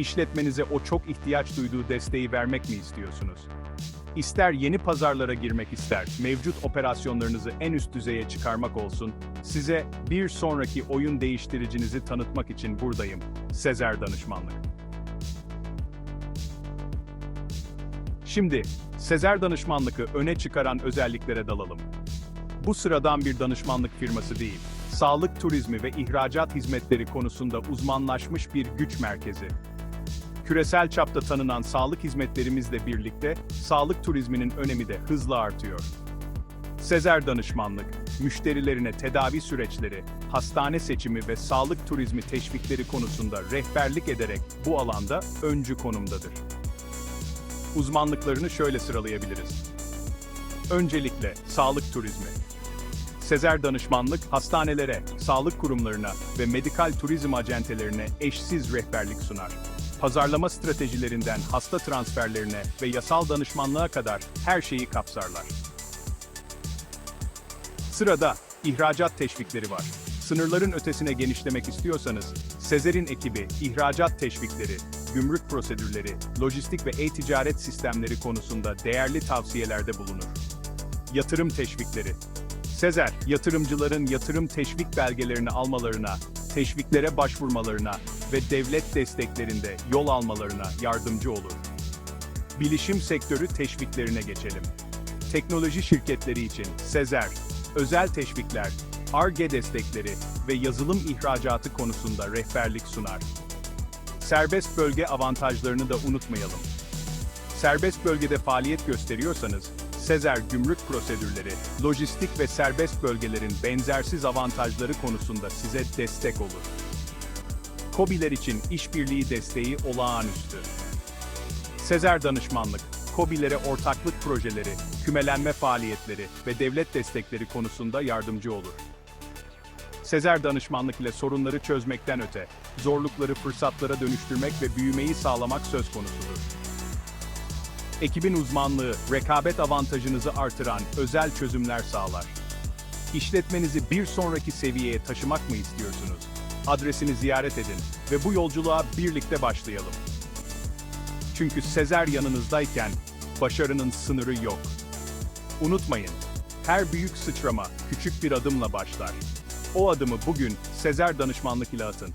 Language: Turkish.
İşletmenize o çok ihtiyaç duyduğu desteği vermek mi istiyorsunuz? İster yeni pazarlara girmek ister, mevcut operasyonlarınızı en üst düzeye çıkarmak olsun, size bir sonraki oyun değiştiricinizi tanıtmak için buradayım. Sezer Danışmanlık. Şimdi, Sezer Danışmanlık'ı öne çıkaran özelliklere dalalım. Bu sıradan bir danışmanlık firması değil, sağlık turizmi ve ihracat hizmetleri konusunda uzmanlaşmış bir güç merkezi. Küresel çapta tanınan sağlık hizmetlerimizle birlikte, sağlık turizminin önemi de hızla artıyor. Sezer Danışmanlık, müşterilerine tedavi süreçleri, hastane seçimi ve sağlık turizmi teşvikleri konusunda rehberlik ederek bu alanda öncü konumdadır. Uzmanlıklarını şöyle sıralayabiliriz. Öncelikle sağlık turizmi. Sezer Danışmanlık, hastanelere, sağlık kurumlarına ve medikal turizm acentelerine eşsiz rehberlik sunar. Pazarlama stratejilerinden hasta transferlerine ve yasal danışmanlığa kadar her şeyi kapsarlar. Sırada ihracat teşvikleri var. Sınırların ötesine genişlemek istiyorsanız, Sezer'in ekibi ihracat teşvikleri, gümrük prosedürleri, lojistik ve e-ticaret sistemleri konusunda değerli tavsiyelerde bulunur. Yatırım teşvikleri. Sezer, yatırımcıların yatırım teşvik belgelerini almalarına, teşviklere başvurmalarına ve devlet desteklerinde yol almalarına yardımcı olur. Bilişim sektörü teşviklerine geçelim. Teknoloji şirketleri için Sezer, özel teşvikler, ARGE destekleri ve yazılım ihracatı konusunda rehberlik sunar. Serbest bölge avantajlarını da unutmayalım. Serbest bölgede faaliyet gösteriyorsanız, Sezer gümrük prosedürleri, lojistik ve serbest bölgelerin benzersiz avantajları konusunda size destek olur. KOBİ'ler için işbirliği desteği olağanüstü. Sezer Danışmanlık, KOBİ'lere ortaklık projeleri, kümelenme faaliyetleri ve devlet destekleri konusunda yardımcı olur. Sezer Danışmanlık ile sorunları çözmekten öte, zorlukları fırsatlara dönüştürmek ve büyümeyi sağlamak söz konusudur. Ekibin uzmanlığı, rekabet avantajınızı artıran özel çözümler sağlar. İşletmenizi bir sonraki seviyeye taşımak mı istiyorsunuz? Adresini ziyaret edin ve bu yolculuğa birlikte başlayalım. Çünkü Sezer yanınızdayken başarının sınırı yok. Unutmayın, her büyük sıçrama küçük bir adımla başlar. O adımı bugün Sezer danışmanlık ile atın.